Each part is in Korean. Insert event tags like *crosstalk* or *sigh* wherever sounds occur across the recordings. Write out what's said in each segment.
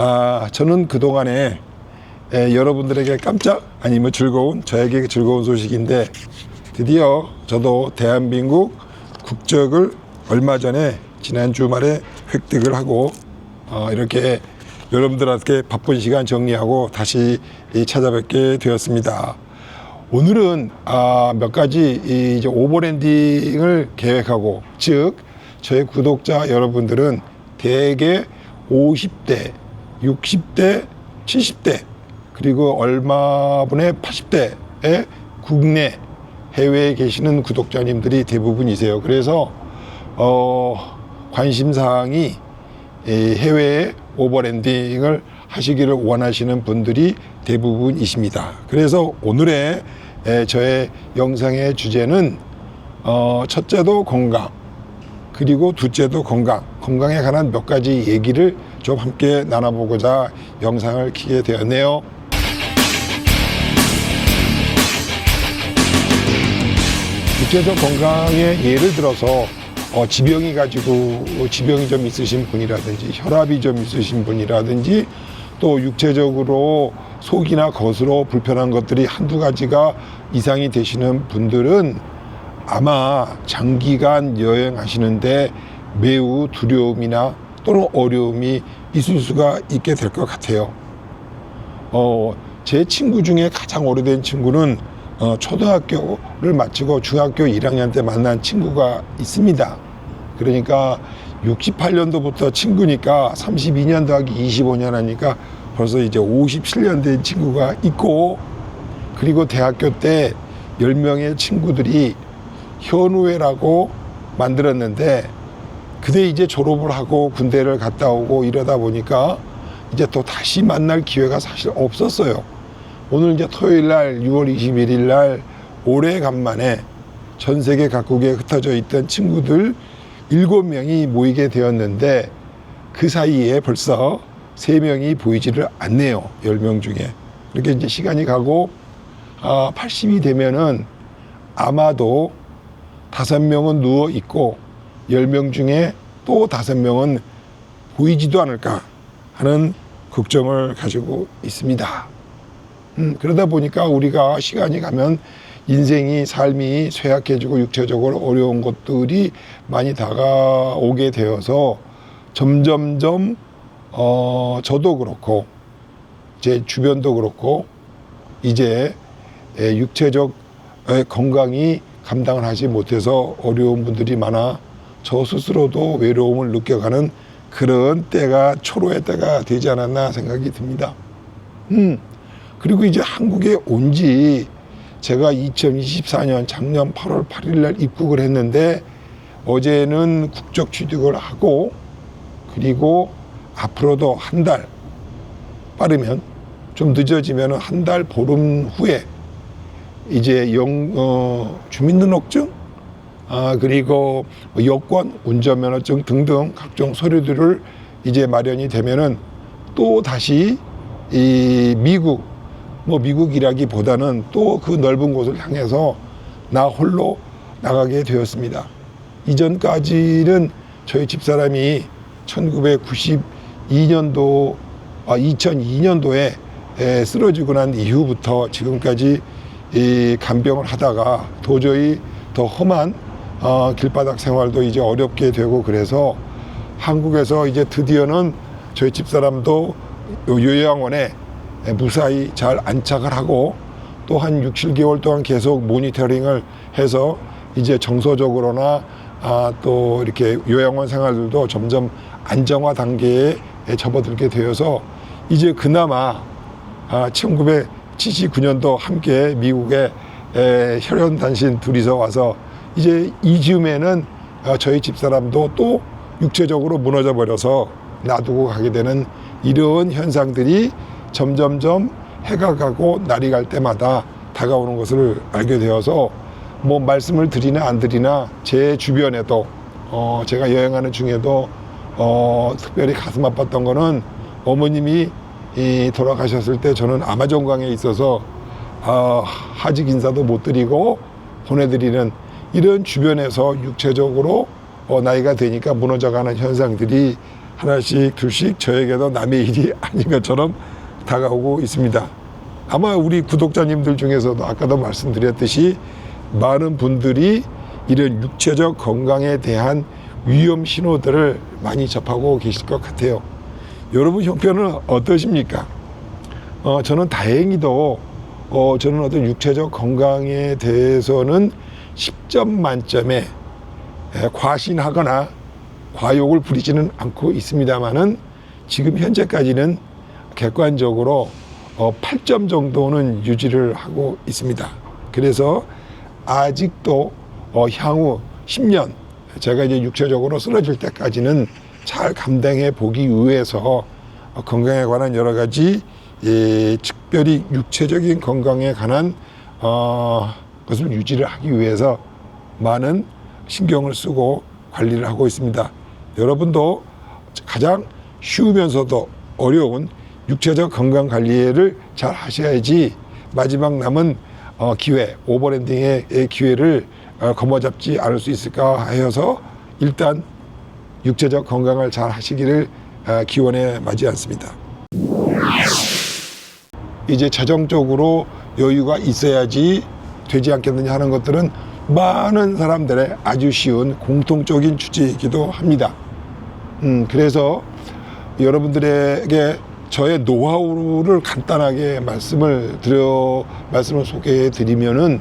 아, 저는 그동안에 에, 여러분들에게 깜짝 아니면 즐거운 저에게 즐거운 소식인데 드디어 저도 대한민국 국적을 얼마 전에 지난 주말에 획득을 하고 어, 이렇게 여러분들한테 바쁜 시간 정리하고 다시 이 찾아뵙게 되었습니다. 오늘은 아, 몇 가지 이 이제 오버랜딩을 계획하고 즉 저희 구독자 여러분들은 대개 50대, 60대, 70대 그리고 얼마분의 80대의 국내 해외에 계시는 구독자님들이 대부분이세요. 그래서 어, 관심 사항이 이 해외에 오버랜딩을 하시기를 원하시는 분들이 대부분이십니다. 그래서 오늘의 에, 저의 영상의 주제는 어, 첫째도 건강, 그리고 둘째도 건강, 건강에 관한 몇 가지 얘기를 좀 함께 나눠보고자 영상을 키게 되었네요. 육체적 건강에 예를 들어서 어, 지병이 가지고 지병이 좀 있으신 분이라든지 혈압이 좀 있으신 분이라든지 또 육체적으로 속이나 겉으로 불편한 것들이 한두 가지가 이상이 되시는 분들은 아마 장기간 여행하시는데 매우 두려움이나 또는 어려움이 있을 수가 있게 될 것 같아요. 어, 제 친구 중에 가장 오래된 친구는 어, 초등학교를 마치고 중학교 1학년 때 만난 친구가 있습니다. 그러니까 68년도부터 친구니까 32년 더하기 25년 하니까 벌써 이제 57년 된 친구가 있고 그리고 대학교 때 10명의 친구들이 현우회라고 만들었는데 그때 이제 졸업을 하고 군대를 갔다 오고 이러다 보니까 이제 또 다시 만날 기회가 사실 없었어요. 오늘 이제 토요일 날 6월 21일 날 오래간만에 전 세계 각국에 흩어져 있던 친구들 일곱 명이 모이게 되었는데 그 사이에 벌써 세 명이 보이지를 않네요. 열명 중에. 이렇게 이제 시간이 가고 아, 80이 되면은 아마도 다섯 명은 누워 있고 열 명 중에 또 다섯 명은 보이지도 않을까 하는 걱정을 가지고 있습니다. 음, 그러다 보니까 우리가 시간이 가면 인생이 삶이 쇠약해지고 육체적으로 어려운 것들이 많이 다가오게 되어서 점점점 어, 저도 그렇고 제 주변도 그렇고 이제 에, 육체적 에, 건강이 감당을 하지 못해서 어려운 분들이 많아 저 스스로도 외로움을 느껴가는 그런 때가 초로의 때가 되지 않았나 생각이 듭니다. 음, 그리고 이제 한국에 온 지 제가 2024년 작년 8월 8일 날 입국을 했는데 어제는 국적 취득을 하고 그리고 앞으로도 한 달 빠르면 좀 늦어지면 한 달 보름 후에 이제 영, 어, 주민등록증 아, 그리고 여권, 운전면허증 등등 각종 서류들을 이제 마련이 되면은 또 다시 이 미국, 뭐 미국이라기보다는 또 그 넓은 곳을 향해서 나 홀로 나가게 되었습니다. 이전까지는 저희 집사람이 1992년도, 아, 2002년도에 에, 쓰러지고 난 이후부터 지금까지 이 간병을 하다가 도저히 더 험한 어, 길바닥 생활도 이제 어렵게 되고 그래서 한국에서 이제 드디어는 저희 집사람도 요 요양원에 무사히 잘 안착을 하고 또 한 6, 7개월 동안 계속 모니터링을 해서 이제 정서적으로나 아, 또 이렇게 요양원 생활들도 점점 안정화 단계에 접어들게 되어서 이제 그나마 아, 1979년도 함께 미국에 에, 혈연 단신 둘이서 와서 이제 이즈음에는 어, 저희 집사람도 또 육체적으로 무너져 버려서 놔두고 가게 되는 이런 현상들이 점점점 해가 가고 날이 갈 때마다 다가오는 것을 알게 되어서 뭐 말씀을 드리나 안 드리나 제 주변에도 어 제가 여행하는 중에도 어 특별히 가슴 아팠던 거는 어머님이 이 돌아가셨을 때 저는 아마존강에 있어서 어, 하직 인사도 못 드리고 보내드리는 이런 주변에서 육체적으로 어, 나이가 되니까 무너져가는 현상들이 하나씩 둘씩 저에게도 남의 일이 *laughs* 아닌 것처럼 다가오고 있습니다. 아마 우리 구독자님들 중에서도 아까도 말씀드렸듯이 많은 분들이 이런 육체적 건강에 대한 위험 신호들을 많이 접하고 계실 것 같아요. 여러분 형편은 어떠십니까? 어, 저는 다행히도 어, 저는 어떤 육체적 건강에 대해서는 10점 만점에 에, 과신하거나 과욕을 부리지는 않고 있습니다만은 지금 현재까지는 객관적으로 어, 8점 정도는 유지를 하고 있습니다. 그래서 아직도 어, 향후 10년 제가 이제 육체적으로 쓰러질 때까지는 잘 감당해 보기 위해서 어, 건강에 관한 여러 가지 예, 특별히 육체적인 건강에 관한 어, 것을 유지를 하기 위해서 많은 신경을 쓰고 관리를 하고 있습니다. 여러분도 가장 쉬우면서도 어려운 육체적 건강 관리를 잘 하셔야지 마지막 남은 어, 기회, 오버랜딩의 기회를 어, 거머잡지 않을 수 있을까 하여서 일단 육체적 건강을 잘 하시기를 어, 기원해 마지 않습니다. 이제 재정적으로 여유가 있어야지 되지 않겠느냐 하는 것들은 많은 사람들의 아주 쉬운 공통적인 주제이기도 합니다. 음, 그래서 여러분들에게 저의 노하우를 간단하게 말씀을 드려 말씀을 소개해 드리면은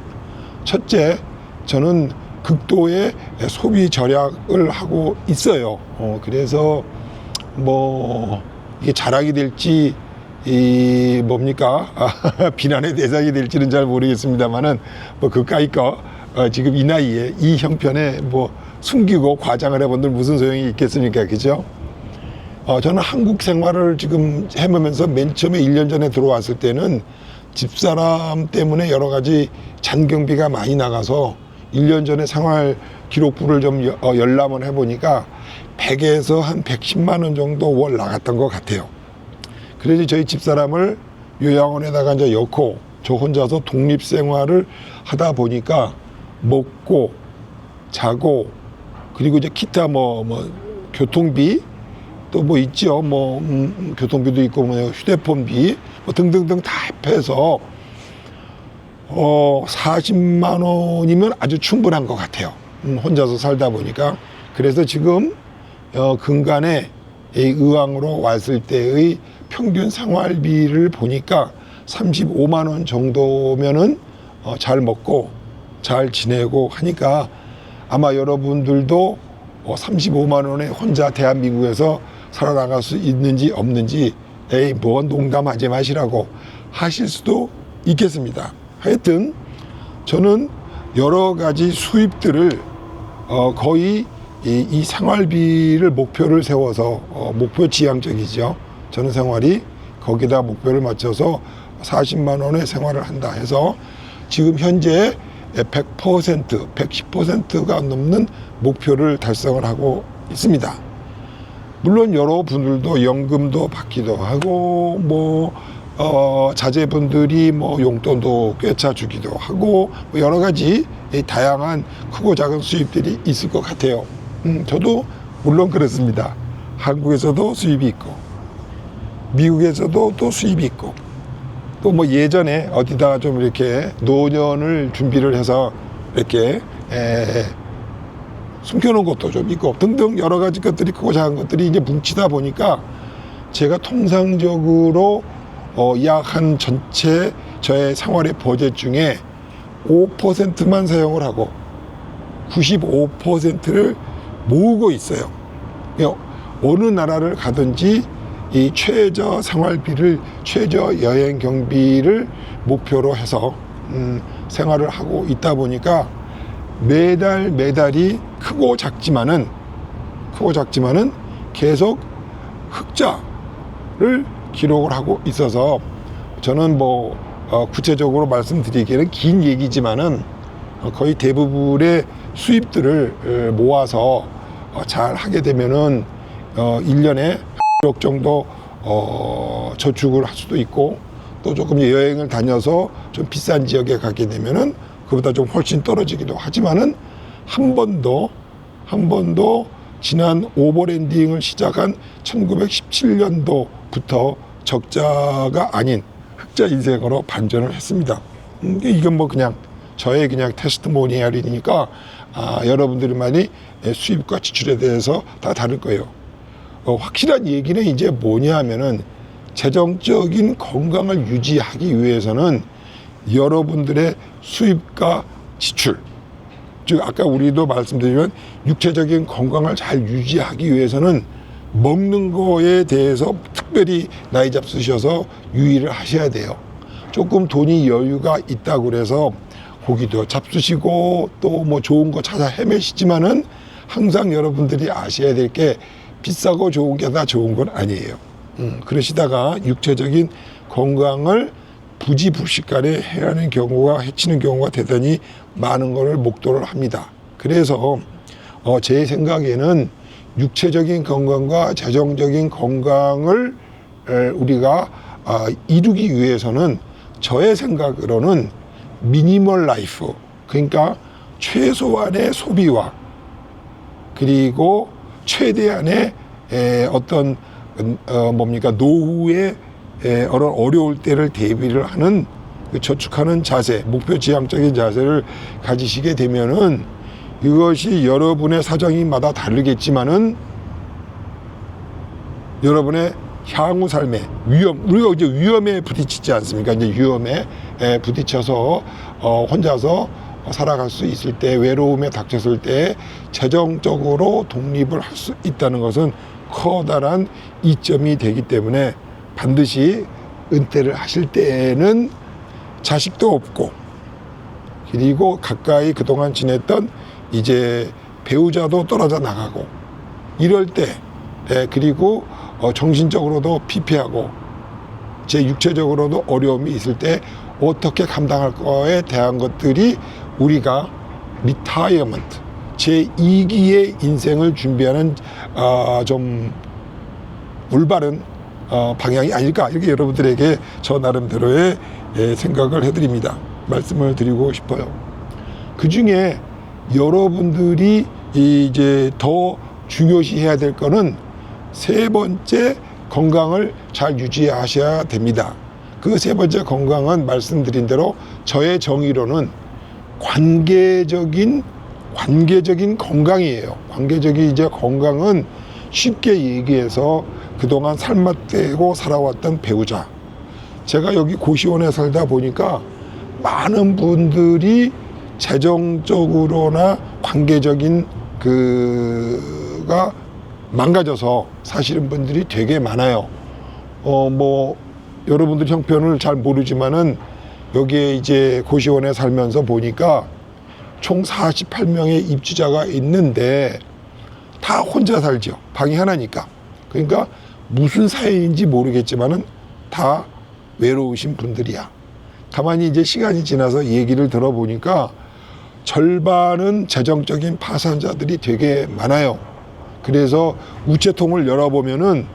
첫째 저는 극도의 소비 절약을 하고 있어요. 어, 그래서 뭐 이게 자랑이 될지 이 뭡니까 아, *laughs* 비난의 대상이 될지는 잘 모르겠습니다만은 뭐 그까이 거 어, 지금 이 나이에 이 형편에 뭐 숨기고 과장을 해본들 무슨 소용이 있겠습니까 그죠? 어, 저는 한국 생활을 지금 해보면서 맨 처음에 1년 전에 들어왔을 때는 집사람 때문에 여러 가지 잔경비가 많이 나가서 1년 전에 생활 기록부를 좀 여- 어, 열람을 해보니까 100에서 한 110만 원 정도 월 나갔던 것 같아요. 그래서 저희 집사람을 요양원에다가 이제 엮고 저 혼자서 독립 생활을 하다 보니까 먹고 자고 그리고 이제 기타 뭐, 뭐 교통비 또 뭐 있죠 뭐 음, 음, 교통비도 있고 뭐 휴대폰비 뭐 등등등 다 합해서 어 40만 원이면 아주 충분한 것 같아요. 음, 혼자서 살다 보니까 그래서 지금 어, 근간에 이 의왕으로 왔을 때의 평균 생활비를 보니까 35만 원 정도면은 어, 잘 먹고 잘 지내고 하니까 아마 여러분들도 어, 35만 원에 혼자 대한민국에서 살아나갈 수 있는지 없는지 에이 뭐 농담하지 마시라고 하실 수도 있겠습니다. 하여튼 저는 여러 가지 수입들을 어, 거의 이, 이 생활비를 목표를 세워서 어, 목표 지향적이죠. 저는 생활이 거기다 목표를 맞춰서 40만 원의 생활을 한다 해서 지금 현재 100%, 110%가 넘는 목표를 달성을 하고 있습니다. 물론 여러분들도 연금도 받기도 하고 뭐 어, 자제분들이 뭐 용돈도 꿰차 주기도 하고 뭐 여러 가지 이 다양한 크고 작은 수입들이 있을 것 같아요. 음, 저도 물론 그렇습니다. 한국에서도 수입이 있고 미국에서도 또 수입이 있고 또 뭐 예전에 어디다가 좀 이렇게 노년을 준비를 해서 이렇게 에, 숨겨놓은 것도 좀 있고 등등 여러 가지 것들이 크고 작은 것들이 이제 뭉치다 보니까 제가 통상적으로 어, 약 한 전체 저의 생활의 버젯 중에 5%만 사용을 하고 95%를 모으고 있어요. 어느 나라를 가든지 이 최저 생활비를 최저 여행 경비를 목표로 해서 음, 생활을 하고 있다 보니까 매달 매달이 크고 작지만은 크고 작지만은 계속 흑자를 기록을 하고 있어서 저는 뭐 어, 구체적으로 말씀드리기에는 긴 얘기지만은 어, 거의 대부분의 수입들을 에, 모아서 어, 잘 하게 되면은 어, 1년에 1 억 정도 어, 저축을 할 수도 있고 또 조금 여행을 다녀서 좀 비싼 지역에 가게 되면은 그보다 좀 훨씬 떨어지기도 하지만은 한 번도 한 번도 지난 오버랜딩을 시작한 1917년도부터 적자가 아닌 흑자 인생으로 반전을 했습니다. 음, 이건 뭐 그냥 저의 그냥 테스트 모니얼이니까 아, 여러분들이 많이 수입과 지출에 대해서 다 다를 거예요. 어, 확실한 얘기는 이제 뭐냐 하면은 재정적인 건강을 유지하기 위해서는 여러분들의 수입과 지출, 즉 아까 우리도 말씀드리면 육체적인 건강을 잘 유지하기 위해서는 먹는 거에 대해서 특별히 나이 잡수셔서 유의를 하셔야 돼요. 조금 돈이 여유가 있다고 그래서 고기도 잡수시고 또 뭐 좋은 거 찾아 헤매시지만은 항상 여러분들이 아셔야 될 게 비싸고 좋은 게 다 좋은 건 아니에요. 음, 그러시다가 육체적인 건강을 부지불식간에 해하는 경우가 해치는 경우가 대단히 많은 것을 목도를 합니다. 그래서 어, 제 생각에는 육체적인 건강과 재정적인 건강을 에, 우리가 아, 이루기 위해서는 저의 생각으로는 미니멀 라이프 그러니까 최소한의 소비와 그리고 최대한의 에, 어떤 어, 뭡니까 노후에 에, 어려 어려울 때를 대비를 하는 그 저축하는 자세, 목표 지향적인 자세를 가지시게 되면은 이것이 여러분의 사정이마다 다르겠지만은 여러분의 향후 삶의 위험, 우리가 이제 위험에 부딪히지 않습니까? 이제 위험에 에, 부딪혀서 어, 혼자서 살아갈 수 있을 때 외로움에 닥쳤을 때 재정적으로 독립을 할 수 있다는 것은 커다란 이점이 되기 때문에 반드시 은퇴를 하실 때에는 자식도 없고 그리고 가까이 그동안 지냈던 이제 배우자도 떨어져 나가고 이럴 때 예, 그리고 어, 정신적으로도 피폐하고 제 육체적으로도 어려움이 있을 때 어떻게 감당할 거에 대한 것들이 우리가 리타이어먼트 제 2기의 인생을 준비하는 아, 좀 올바른 어, 방향이 아닐까 이렇게 여러분들에게 저 나름대로의 예, 생각을 해드립니다. 말씀을 드리고 싶어요. 그 중에 여러분들이 이제 더 중요시해야 될 거는 세 번째 건강을 잘 유지하셔야 됩니다. 그 세 번째 건강은 말씀드린 대로 저의 정의로는 관계적인 관계적인 건강이에요. 관계적인 이제 건강은 쉽게 얘기해서 그동안 삶아떼고 살아왔던 배우자. 제가 여기 고시원에 살다 보니까 많은 분들이 재정적으로나 관계적인 그가 망가져서 사시는 분들이 되게 많아요. 어, 뭐, 여러분들 형편을 잘 모르지만은 여기에 이제 고시원에 살면서 보니까 총 48명의 입주자가 있는데 다 혼자 살죠. 방이 하나니까. 그러니까 무슨 사이인지 모르겠지만은 다 외로우신 분들이야. 가만히 이제 시간이 지나서 얘기를 들어보니까 절반은 재정적인 파산자들이 되게 많아요. 그래서 우체통을 열어보면은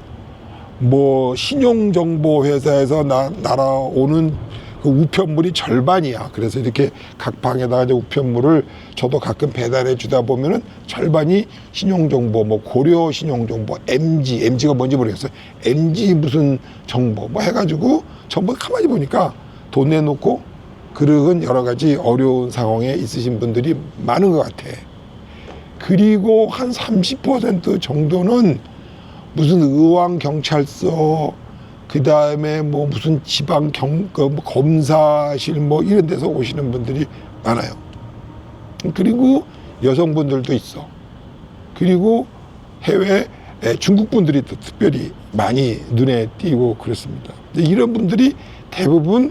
뭐 신용정보 회사에서 나, 날아오는 그 우편물이 절반이야. 그래서 이렇게 각 방에다가 이제 우편물을 저도 가끔 배달해 주다 보면은 절반이 신용정보, 뭐 고려 신용정보, MG, MG가 뭔지 모르겠어요. MG 무슨 정보 뭐 해가지고 전부 가만히 보니까 돈 내놓고 그릇은 여러 가지 어려운 상황에 있으신 분들이 많은 것 같아. 그리고 한 30% 정도는 무슨 의왕 경찰서 그 다음에 뭐 무슨 지방 경, 그뭐 검사실 뭐 이런 데서 오시는 분들이 많아요. 그리고 여성분들도 있어. 그리고 해외 에, 중국 분들이 또 특별히 많이 눈에 띄고 그렇습니다. 이런 분들이 대부분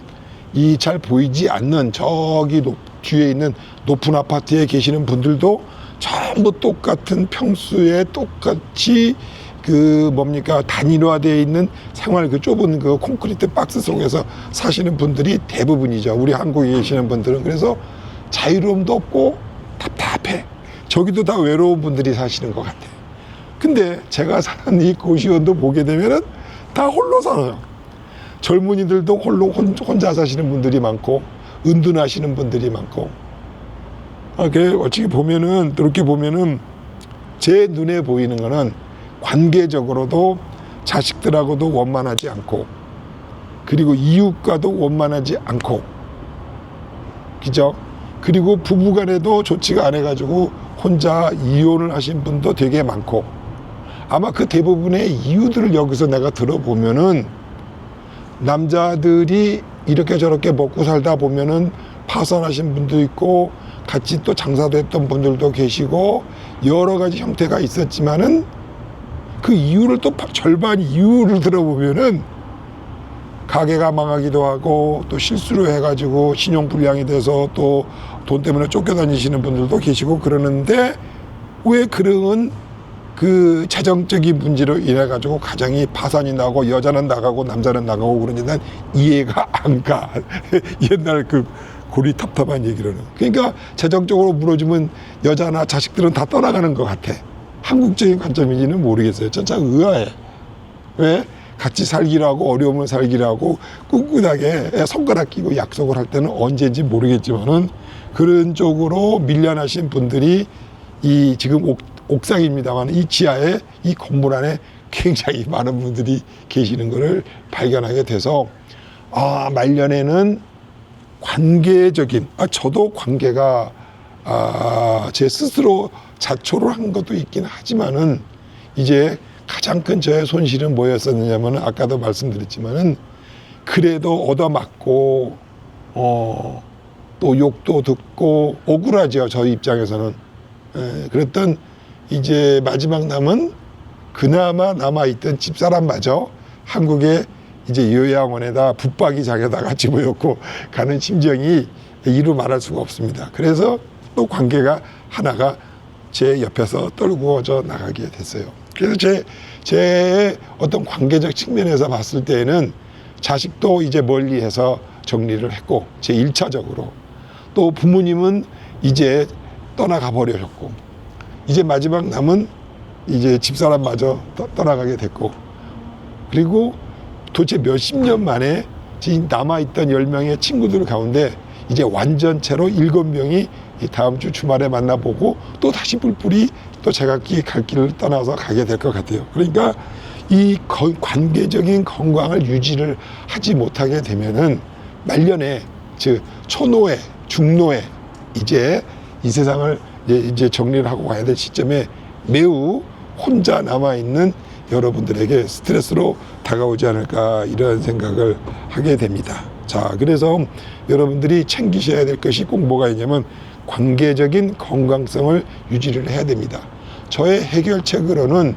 이 잘 보이지 않는 저기 높, 뒤에 있는 높은 아파트에 계시는 분들도 전부 똑같은 평수에 똑같이 그 뭡니까 단일화되어 있는 생활 그 좁은 그 콘크리트 박스 속에서 사시는 분들이 대부분이죠. 우리 한국에 계시는 분들은 그래서 자유로움도 없고 답답해. 저기도 다 외로운 분들이 사시는 것 같아. 근데 제가 사는 이 고시원도 보게 되면은 다 홀로 살아요. 젊은이들도 홀로 혼- 혼자 사시는 분들이 많고 은둔하시는 분들이 많고 아, 그래 어떻게 보면은 이렇게 보면은 제 눈에 보이는 거는 관계적으로도 자식들하고도 원만하지 않고 그리고 이웃과도 원만하지 않고 그죠? 그리고 부부간에도 좋지가 않아 가지고 혼자 이혼을 하신 분도 되게 많고 아마 그 대부분의 이유들을 여기서 내가 들어보면은 남자들이 이렇게 저렇게 먹고 살다 보면은 파산하신 분도 있고 같이 또 장사도 했던 분들도 계시고 여러 가지 형태가 있었지만은 그 이유를 또 파- 절반 이유를 들어보면은 가게가 망하기도 하고 또 실수를 해가지고 신용 불량이 돼서 또 돈 때문에 쫓겨다니시는 분들도 계시고 그러는데 왜 그런 그 재정적인 문제로 인해 가지고 가정이 파산이 나고 여자는 나가고 남자는 나가고 그런지 난 이해가 안 가. *laughs* 옛날 그 고리 탑탑한 얘기로는. 그러니까 재정적으로 무너지면 여자나 자식들은 다 떠나가는 것 같아. 한국적인 관점인지는 모르겠어요. 전참 의아해. 왜? 같이 살기로 하고 어려움을 살기로 하고 꿋꿋하게 손가락 끼고 약속을 할 때는 언제인지 모르겠지만은 그런 쪽으로 밀려나신 분들이 이 지금 옥, 옥상입니다만 이 지하에 이 건물 안에 굉장히 많은 분들이 계시는 것을 발견하게 돼서 아 말년에는 관계적인 아 저도 관계가 아 제 스스로 자초를 한 것도 있긴 하지만은 이제 가장 큰 저의 손실은 뭐였었느냐면 은 아까도 말씀드렸지만은 그래도 얻어맞고 어 또 욕도 듣고 억울하죠 저 입장에서는 에, 그랬던 이제 마지막 남은 그나마 남아있던 집사람마저 한국의 이제 요양원에다 붙박이 장에다가 집어넣고 가는 심정이 이루 말할 수가 없습니다. 그래서 또 관계가 하나가 제 옆에서 떨구어져 나가게 됐어요. 그래서 제, 제 어떤 관계적 측면에서 봤을 때에는 자식도 이제 멀리 해서 정리를 했고, 제 1차적으로. 또 부모님은 이제 떠나가 버려졌고, 이제 마지막 남은 이제 집사람마저 떠- 떠나가게 됐고, 그리고 도대체 몇십 년 만에 지금 남아있던 열명의 친구들 가운데 이제 완전체로 일곱 명이 이 다음 주 주말에 만나보고 또 다시 뿔뿔이 또 제각기 갈 길을 떠나서 가게 될 것 같아요. 그러니까 이 거- 관계적인 건강을 유지를 하지 못하게 되면은 말년에 즉 초노에 중노에 이제 이 세상을 이제, 이제 정리를 하고 가야 될 시점에 매우 혼자 남아 있는 여러분들에게 스트레스로 다가오지 않을까 이런 생각을 하게 됩니다. 자, 그래서 여러분들이 챙기셔야 될 것이 꼭 뭐가 있냐면 관계적인 건강성을 유지를 해야 됩니다. 저의 해결책으로는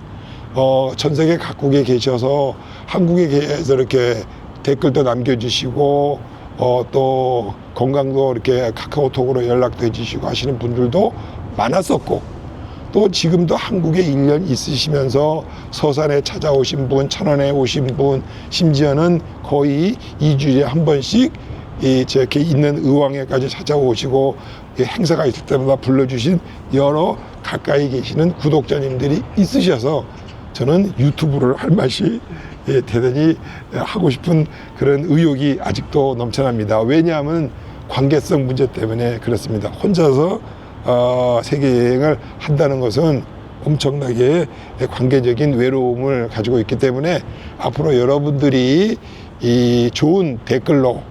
어, 전 세계 각국에 계셔서 한국에 계셔서 이렇게 댓글도 남겨주시고 어, 또 건강도 이렇게 카카오톡으로 연락도 해주시고 하시는 분들도 많았었고 또 지금도 한국에 1년 있으시면서 서산에 찾아오신 분, 천안에 오신 분, 심지어는 거의 2주일에 한 번씩 이 저렇게 있는 의왕에까지 찾아오시고 이 행사가 있을 때마다 불러주신 여러 가까이 계시는 구독자님들이 있으셔서 저는 유튜브를 할 맛이 예, 대단히 하고 싶은 그런 의욕이 아직도 넘쳐납니다. 왜냐하면 관계성 문제 때문에 그렇습니다. 혼자서 어, 세계 여행을 한다는 것은 엄청나게 관계적인 외로움을 가지고 있기 때문에 앞으로 여러분들이 이 좋은 댓글로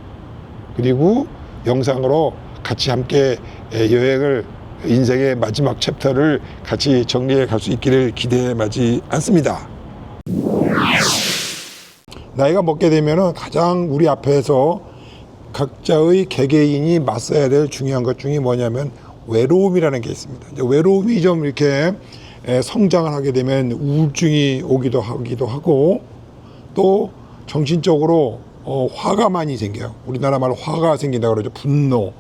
그리고 영상으로 같이 함께 여행을 인생의 마지막 챕터를 같이 정리해 갈 수 있기를 기대해 마지 않습니다. 나이가 먹게 되면은 가장 우리 앞에서 각자의 개개인이 맞서야 될 중요한 것 중에 뭐냐면 외로움이라는 게 있습니다. 외로움이 좀 이렇게 에, 성장을 하게 되면 우울증이 오기도 하기도 하고 또 정신적으로 어, 화가 많이 생겨요. 우리나라 말로 화가 생긴다 그러죠. 분노,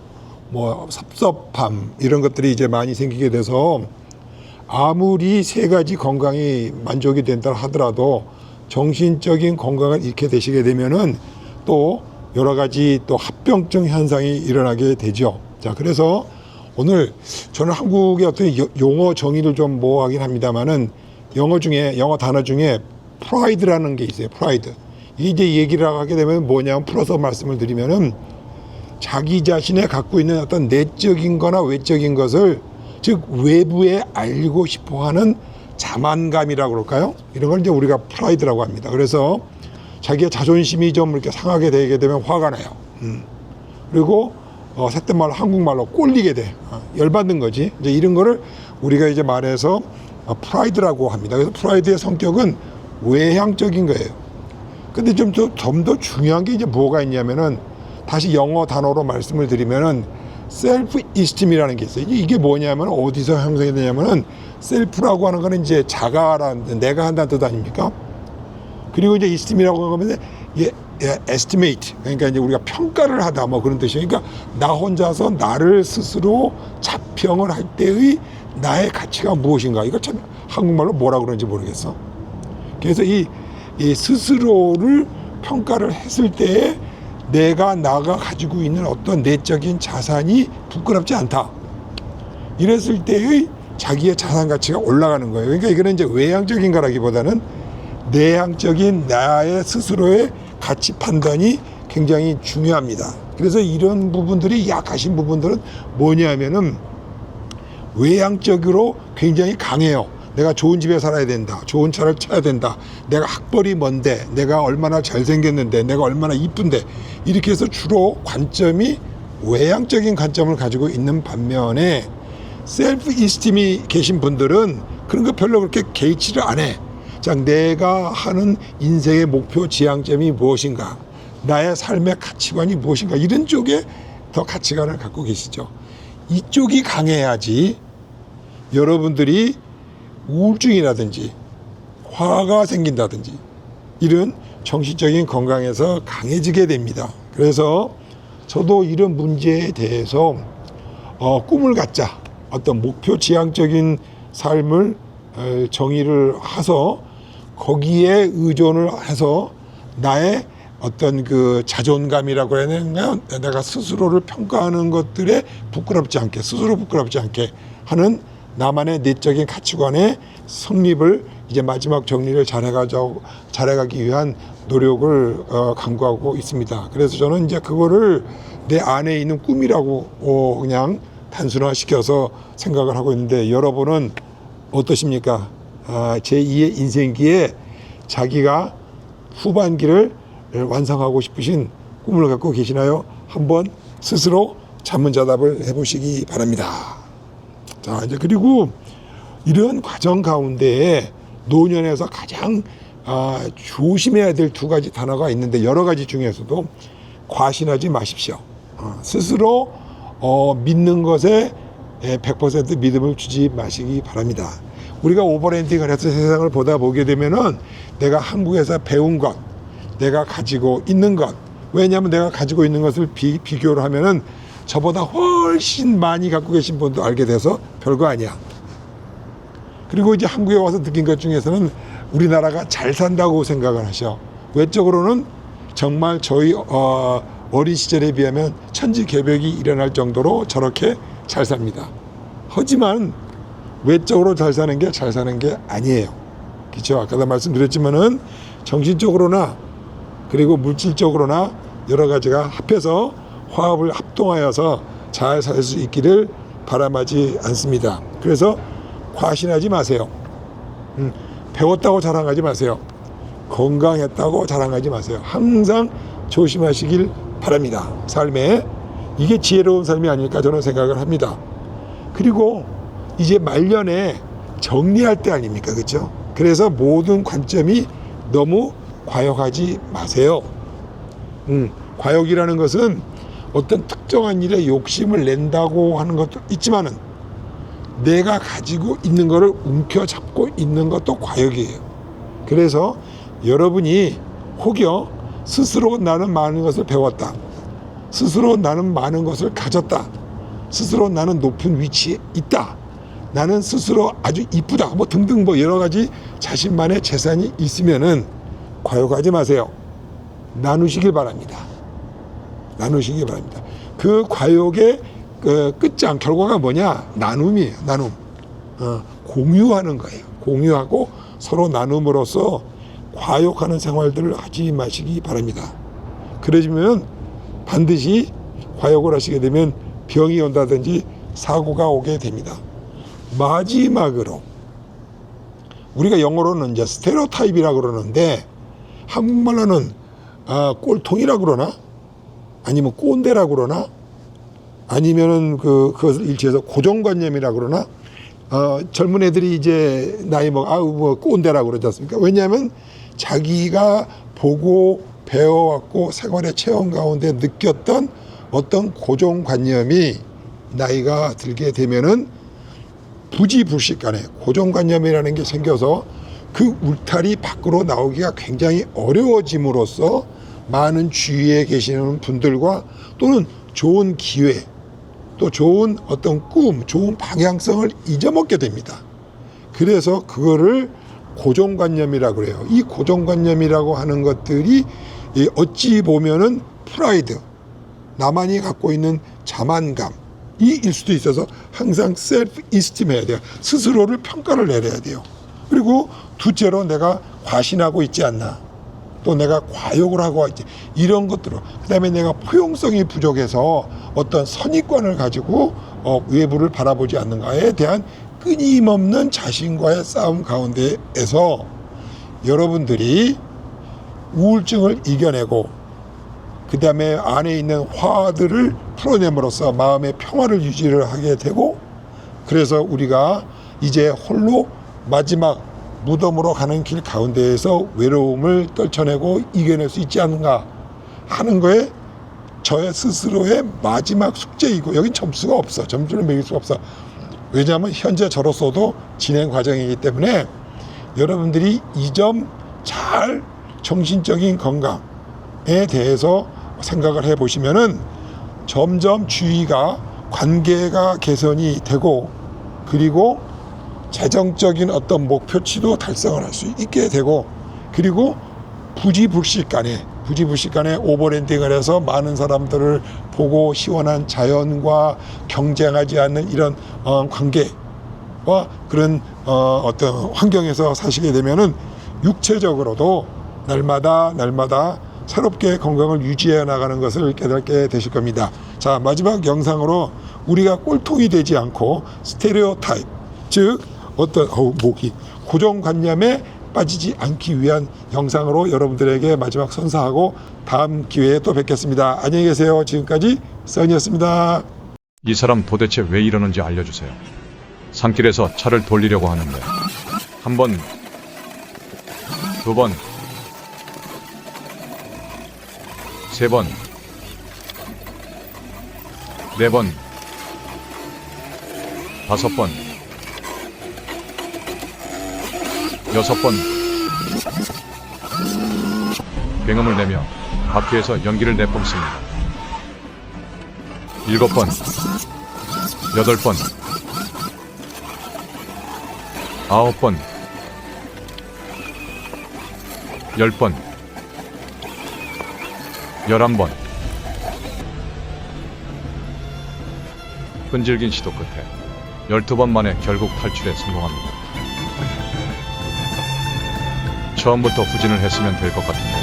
뭐 섭섭함 이런 것들이 이제 많이 생기게 돼서 아무리 세 가지 건강이 만족이 된다 하더라도 정신적인 건강을 잃게 되시게 되면은 또 여러 가지 또 합병증 현상이 일어나게 되죠. 자, 그래서 오늘 저는 한국의 어떤 여- 용어 정의를 좀 모호하긴 합니다만은 영어 중에 영어 단어 중에 프라이드라는 게 있어요. 프라이드. 이제 얘기를 하게 되면 뭐냐면 풀어서 말씀을 드리면은 자기 자신의 갖고 있는 어떤 내적인 거나 외적인 것을 즉 외부에 알고 싶어 하는 자만감이라고 그럴까요? 이런 걸 이제 우리가 프라이드라고 합니다. 그래서 자기의 자존심이 좀 이렇게 상하게 되게 되면 화가 나요. 음. 그리고 어, 새뜻 말로 한국말로 꼴리게 돼. 어, 열받는 거지. 이제 이런 거를 우리가 이제 말해서 어, 프라이드라고 합니다. 그래서 프라이드의 성격은 외향적인 거예요. 근데 좀더좀더 중요한 게 이제 뭐가 있냐면은 다시 영어 단어로 말씀을 드리면은 셀프 이스팀이라는 게 있어요. 이게 뭐냐면 어디서 형성이 되냐면은 셀프라고 하는 거는 이제 자가라는 내가 한다는 뜻 아닙니까? 그리고 이제 이스팀이라고 하면 이게 에스티메이트 그러니까 이제 우리가 평가를 하다 뭐 그런 뜻이에요. 그러니까 나 혼자서 나를 스스로 자평을 할 때의 나의 가치가 무엇인가 이거 참 한국말로 뭐라 그러는지 모르겠어. 그래서 이, 이 스스로를 평가를 했을 때 내가 나가 가지고 있는 어떤 내적인 자산이 부끄럽지 않다. 이랬을 때의 자기의 자산 가치가 올라가는 거예요. 그러니까 이거는 이제 외향적인 거라기보다는 내향적인 나의 스스로의 가치 판단이 굉장히 중요합니다. 그래서 이런 부분들이 약하신 부분들은 뭐냐면은 외향적으로 굉장히 강해요. 내가 좋은 집에 살아야 된다. 좋은 차를 타야 된다. 내가 학벌이 뭔데, 내가 얼마나 잘생겼는데, 내가 얼마나 이쁜데. 이렇게 해서 주로 관점이 외향적인 관점을 가지고 있는 반면에 셀프 이스팀이 계신 분들은 그런 거 별로 그렇게 개의치를 안 해. 자, 내가 하는 인생의 목표 지향점이 무엇인가? 나의 삶의 가치관이 무엇인가? 이런 쪽에 더 가치관을 갖고 계시죠. 이쪽이 강해야지 여러분들이 우울증이라든지 화가 생긴다든지 이런 정신적인 건강에서 강해지게 됩니다. 그래서 저도 이런 문제에 대해서 어, 꿈을 갖자 어떤 목표 지향적인 삶을 어, 정의를 해서 거기에 의존을 해서 나의 어떤 그 자존감이라고 해야 되나 내가 스스로를 평가하는 것들에 부끄럽지 않게 스스로 부끄럽지 않게 하는 나만의 내적인 가치관의 성립을 이제 마지막 정리를 잘해가자 잘해가기 위한 노력을 어, 강구하고 있습니다. 그래서 저는 이제 그거를 내 안에 있는 꿈이라고 어, 그냥 단순화시켜서 생각을 하고 있는데 여러분은 어떠십니까? 아, 제2의 인생기에 자기가 후반기를 완성하고 싶으신 꿈을 갖고 계시나요? 한번 스스로 자문자답을 해보시기 바랍니다. 자, 이제 그리고 이런 과정 가운데에 노년에서 가장 아, 조심해야 될 두 가지 단어가 있는데 여러 가지 중에서도 과신하지 마십시오. 어, 스스로 어, 믿는 것에 100% 믿음을 주지 마시기 바랍니다. 우리가 오버랜딩을 해서 세상을 보다 보게 되면은 내가 한국에서 배운 것, 내가 가지고 있는 것, 왜냐하면 내가 가지고 있는 것을 비, 비교를 하면은 저보다 훨씬 많이 갖고 계신 분도 알게 돼서 별거 아니야. 그리고 이제 한국에 와서 느낀 것 중에서는 우리나라가 잘 산다고 생각을 하셔. 외적으로는 정말 저희 어, 어린 시절에 비하면 천지개벽이 일어날 정도로 저렇게 잘 삽니다. 하지만 외적으로 잘 사는 게 잘 사는 게 아니에요. 그렇죠? 아까도 말씀드렸지만은 정신적으로나 그리고 물질적으로나 여러 가지가 합해서 화합을 합동하여서 잘 살 수 있기를 바람하지 않습니다. 그래서 과신하지 마세요. 음, 배웠다고 자랑하지 마세요. 건강했다고 자랑하지 마세요. 항상 조심하시길 바랍니다. 삶에 이게 지혜로운 삶이 아닐까 저는 생각을 합니다. 그리고 이제 말년에 정리할 때 아닙니까? 그렇죠? 그래서 모든 관점이 너무 과욕하지 마세요. 음, 과욕이라는 것은 어떤 특정한 일에 욕심을 낸다고 하는 것도 있지만은 내가 가지고 있는 것을 움켜잡고 있는 것도 과욕이에요. 그래서 여러분이 혹여 스스로 나는 많은 것을 배웠다. 스스로 나는 많은 것을 가졌다. 스스로 나는 높은 위치에 있다. 나는 스스로 아주 이쁘다. 뭐 등등 뭐 여러 가지 자신만의 재산이 있으면은 과욕하지 마세요. 나누시길 바랍니다. 나누시기 바랍니다. 그 과욕의 그 끝장 결과가 뭐냐? 나눔이에요. 나눔. 어, 공유하는 거예요. 공유하고 서로 나눔으로써 과욕하는 생활들을 하지 마시기 바랍니다. 그러시면 반드시 과욕을 하시게 되면 병이 온다든지 사고가 오게 됩니다. 마지막으로 우리가 영어로는 이제 스테레오타입이라고 그러는데 한국말로는 아, 꼴통이라 그러나 아니면 꼰대라 그러나 아니면은 그 그것을 일치해서 고정관념이라 그러나 어, 젊은 애들이 이제 나이 먹 아우 뭐 꼰대라 그러지 않습니까? 왜냐하면 자기가 보고 배워왔고 생활의 체험 가운데 느꼈던 어떤 고정관념이 나이가 들게 되면은 부지불식간에 고정관념이라는 게 생겨서 그 울타리 밖으로 나오기가 굉장히 어려워짐으로써 많은 주위에 계시는 분들과 또는 좋은 기회 또 좋은 어떤 꿈, 좋은 방향성을 잊어먹게 됩니다. 그래서 그거를 고정관념이라고 그래요. 이 고정관념이라고 하는 것들이 이 어찌 보면은 프라이드, 나만이 갖고 있는 자만감, 이일 수도 있어서 항상 셀프 이스팀 해야 돼요. 스스로를 평가를 내려야 돼요. 그리고 둘째로 내가 과신하고 있지 않나. 또 내가 과욕을 하고. 이런 것들을. 그 다음에 내가 포용성이 부족해서 어떤 선입관을 가지고 어, 외부를 바라보지 않는가에 대한 끊임없는 자신과의 싸움 가운데에서 여러분들이 우울증을 이겨내고 그 다음에 안에 있는 화들을 풀어냄으로써 마음의 평화를 유지를 하게 되고 그래서 우리가 이제 홀로 마지막 무덤으로 가는 길 가운데에서 외로움을 떨쳐내고 이겨낼 수 있지 않는가 하는 거에 저의 스스로의 마지막 숙제이고 여긴 점수가 없어. 점수를 매길 수가 없어. 왜냐하면 현재 저로서도 진행 과정이기 때문에 여러분들이 이 점 잘 정신적인 건강에 대해서 생각을 해 보시면은 점점 주의가 관계가 개선이 되고 그리고 재정적인 어떤 목표치도 달성을 할 수 있게 되고 그리고 부지불식 간에 부지불식 간에 오버랜딩을 해서 많은 사람들을 보고 시원한 자연과 경쟁하지 않는 이런 어, 관계와 그런 어, 어떤 환경에서 사시게 되면은 육체적으로도 날마다 날마다 새롭게 건강을 유지해 나가는 것을 깨닫게 되실 겁니다. 자, 마지막 영상으로 우리가 꼴통이 되지 않고 스테레오 타입, 즉 어떤 어우 목이 고정관념에 빠지지 않기 위한 영상으로 여러분들에게 마지막 선사하고 다음 기회에 또 뵙겠습니다. 안녕히 계세요. 지금까지 써니였습니다. 이 사람 도대체 왜 이러는지 알려주세요. 산길에서 차를 돌리려고 하는데 한 번, 두 번, 세 번, 네 번, 다섯 번, 여섯 번, 굉음을 내며 바퀴에서 연기를 내뿜습니다. 일곱 번, 여덟 번, 아홉 번, 열 번, 열한 번. 끈질긴 시도 끝에 열두 번 만에 결국 탈출에 성공합니다. 처음부터 후진을 했으면 될 것 같은데